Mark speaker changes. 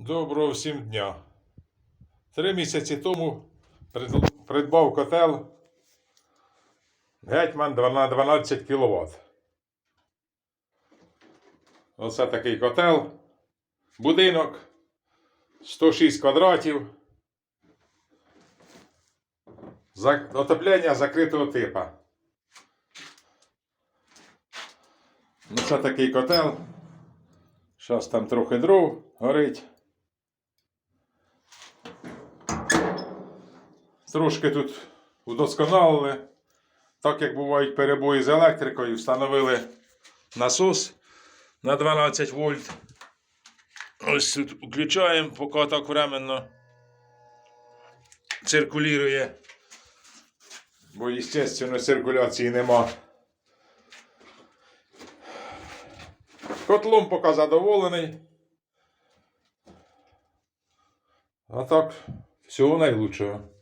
Speaker 1: Доброго всім дня. Три місяці тому придбав котел Гетьман на 12 кВт. Оце такий котел. Будинок 106 квадратів. Отоплення закритого типу. Ну, це такий котел. Зараз там трохи дров горить. Трошки тут удосконалили. Так як бувають перебої з електрикою, встановили насос на 12 вольт. Ось тут включаємо, поки так временно циркулює. Бо, звісно, циркуляції нема. Котлом поки задоволений. А так, всього найкращого.